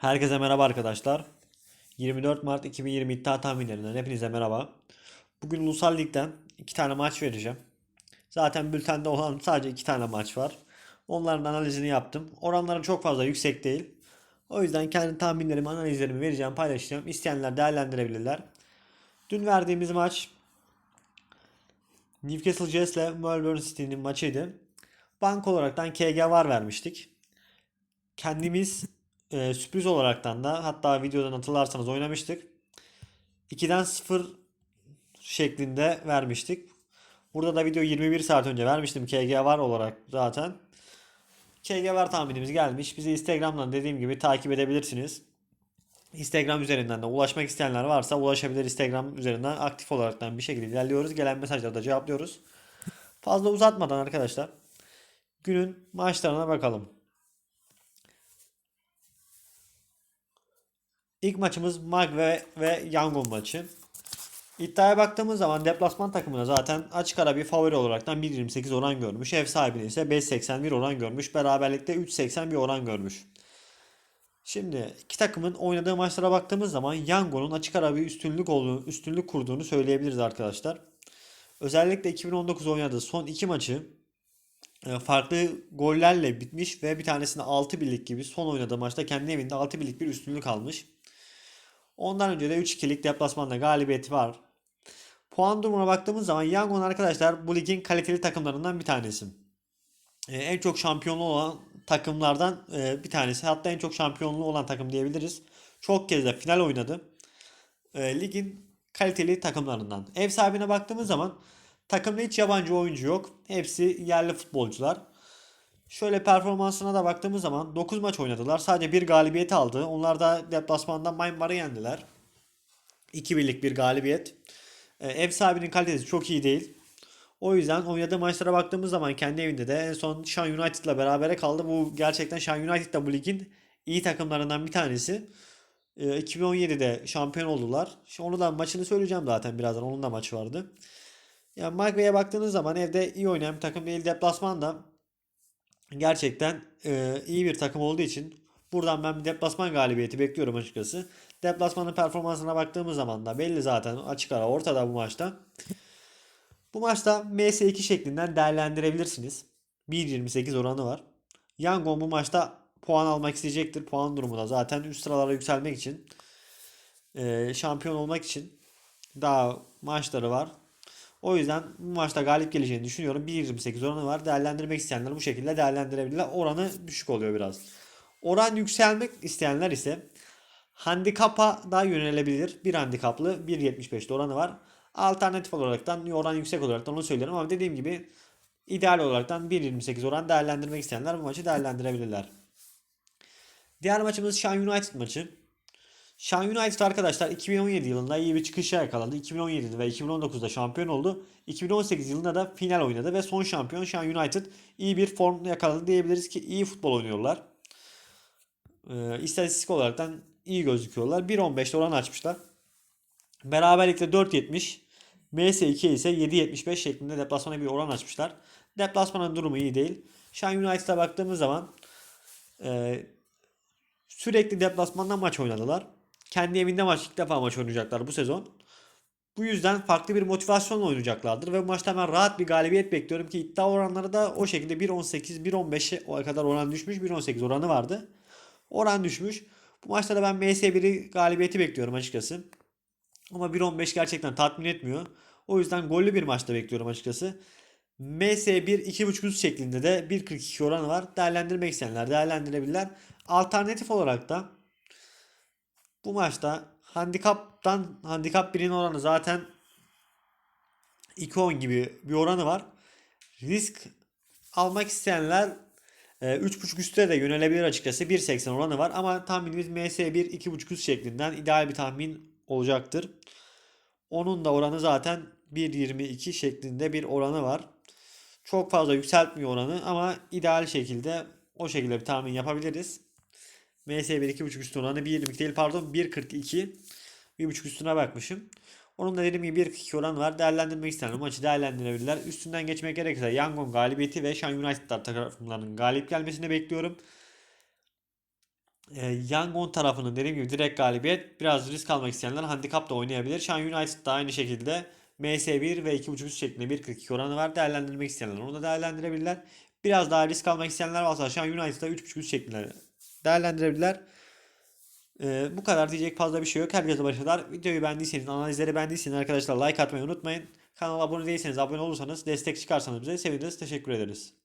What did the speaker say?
Herkese merhaba arkadaşlar. 24 Mart 2020 iddia tahminlerinden hepinize merhaba. Bugün Ulusal Lig'den iki tane maç vereceğim. Zaten bültende olan sadece iki tane maç var. Onların analizini yaptım. Oranları çok fazla yüksek değil. O yüzden kendi tahminlerimi, analizlerimi vereceğim, paylaşacağım. İsteyenler değerlendirebilirler. Dün verdiğimiz maç Newcastle Jets ile Melbourne City'nin maçıydı. Bank olaraktan KG var vermiştik. Kendimiz e, sürpriz olaraktan da hatta videodan hatırlarsanız oynamıştık. 2'den 0 şeklinde vermiştik. Burada da video 21 saat önce vermiştim KG var olarak zaten. KG var tahminimiz gelmiş. Bizi Instagram'dan dediğim gibi takip edebilirsiniz. Instagram üzerinden de ulaşmak isteyenler varsa ulaşabilir Instagram üzerinden aktif olaraktan bir şekilde ilerliyoruz. Gelen mesajları da cevaplıyoruz. Fazla uzatmadan arkadaşlar günün maçlarına bakalım. İlk maçımız Magve ve Yangon maçı. İddiaya baktığımız zaman deplasman takımına zaten açık ara bir favori olaraktan 1.28 oran görmüş. Ev sahibine ise 5.81 oran görmüş. Beraberlikte 3.80 bir oran görmüş. Şimdi iki takımın oynadığı maçlara baktığımız zaman Yangon'un açık ara bir üstünlük olduğunu, üstünlük kurduğunu söyleyebiliriz arkadaşlar. Özellikle 2019 oynadığı son iki maçı e, farklı gollerle bitmiş ve bir tanesinde 6 birlik gibi son oynadığı maçta kendi evinde 6 birlik bir üstünlük almış. Ondan önce de 3-2'lik deplasmanda galibiyeti var. Puan durumuna baktığımız zaman Yangon arkadaşlar bu ligin kaliteli takımlarından bir tanesi. Ee, en çok şampiyonluğu olan takımlardan e, bir tanesi. Hatta en çok şampiyonluğu olan takım diyebiliriz. Çok kez de final oynadı. Ee, ligin kaliteli takımlarından. Ev sahibine baktığımız zaman takımda hiç yabancı oyuncu yok. Hepsi yerli futbolcular. Şöyle performansına da baktığımız zaman 9 maç oynadılar. Sadece bir galibiyet aldı. Onlar da deplasmanda Myanmar'ı yendiler. 2 birlik bir galibiyet. Ee, ev sahibinin kalitesi çok iyi değil. O yüzden oynadığı maçlara baktığımız zaman kendi evinde de en son Shan United'la berabere kaldı. Bu gerçekten Shan United da bu ligin iyi takımlarından bir tanesi. Ee, 2017'de şampiyon oldular. Şimdi onu da maçını söyleyeceğim zaten birazdan. Onun da maçı vardı. Yani Magve'ye baktığınız zaman evde iyi oynayan bir takım değil. Deplasmanda gerçekten e, iyi bir takım olduğu için buradan ben bir deplasman galibiyeti bekliyorum açıkçası. Deplasmanın performansına baktığımız zaman da belli zaten açık ara ortada bu maçta. Bu maçta MS2 şeklinden değerlendirebilirsiniz. 1.28 oranı var. Yangon bu maçta puan almak isteyecektir. Puan durumunda zaten üst sıralara yükselmek için e, şampiyon olmak için daha maçları var. O yüzden bu maçta galip geleceğini düşünüyorum. 1.28 oranı var. Değerlendirmek isteyenler bu şekilde değerlendirebilirler. Oranı düşük oluyor biraz. Oran yükselmek isteyenler ise handikapa da yönelebilir. Bir handikaplı 1.75'te oranı var. Alternatif olaraktan oran yüksek olarak onu söylerim ama dediğim gibi ideal olaraktan 1.28 oran değerlendirmek isteyenler bu maçı değerlendirebilirler. Diğer maçımız Shan United maçı. Shan United arkadaşlar 2017 yılında iyi bir çıkışa yakaladı. 2017 ve 2019'da şampiyon oldu. 2018 yılında da final oynadı ve son şampiyon Shan United iyi bir form yakaladı diyebiliriz ki iyi futbol oynuyorlar. Ee, istatistik olaraktan iyi gözüküyorlar. 1.15'te oran açmışlar. Beraberlikle 4.70. MS2 ise 7.75 şeklinde deplasmana bir oran açmışlar. Deplasmanın durumu iyi değil. Shan United'a baktığımız zaman e, sürekli deplasmanda maç oynadılar. Kendi evinde maç ilk defa maç oynayacaklar bu sezon. Bu yüzden farklı bir motivasyonla oynayacaklardır ve bu maçta ben rahat bir galibiyet bekliyorum ki iddia oranları da o şekilde 1.18 1.15'e kadar oran düşmüş 1.18 oranı vardı. Oran düşmüş. Bu maçta da ben MS1'i galibiyeti bekliyorum açıkçası. Ama 1.15 gerçekten tatmin etmiyor. O yüzden gollü bir maçta bekliyorum açıkçası. MS1 2.5 üst şeklinde de 1.42 oranı var. Değerlendirmek isteyenler değerlendirebilirler. Alternatif olarak da bu maçta handikaptan handikap 1'in oranı zaten 2.10 gibi bir oranı var. Risk almak isteyenler e, 3.5 üstte de yönelebilir açıkçası. 1.80 oranı var ama tahminimiz MS1 2.5 üst şeklinden ideal bir tahmin olacaktır. Onun da oranı zaten 1.22 şeklinde bir oranı var. Çok fazla yükseltmiyor oranı ama ideal şekilde o şekilde bir tahmin yapabiliriz. MS1 2.5 üstü oranı 1.22 değil pardon 1.42. 1.5 üstüne bakmışım. Onun da dediğim gibi 1.42 oran var. Değerlendirmek isteyenler maçı değerlendirebilirler. Üstünden geçmek gerekirse Yangon galibiyeti ve Shan United'lar tarafından galip gelmesini bekliyorum. E, Yangon tarafının dediğim gibi direkt galibiyet. Biraz risk almak isteyenler handikapla oynayabilir. Şu an United da aynı şekilde MS1 ve 2.5 üst şeklinde 1.42 oranı var. Değerlendirmek isteyenler onu da değerlendirebilirler. Biraz daha risk almak isteyenler varsa şu an United'da 3.5 üst şeklinde değerlendirebilirler. Ee, bu kadar diyecek fazla bir şey yok. Herkese başarılar. Videoyu beğendiyseniz, analizleri beğendiyseniz arkadaşlar like atmayı unutmayın. Kanala abone değilseniz, abone olursanız, destek çıkarsanız bize seviniriz. Teşekkür ederiz.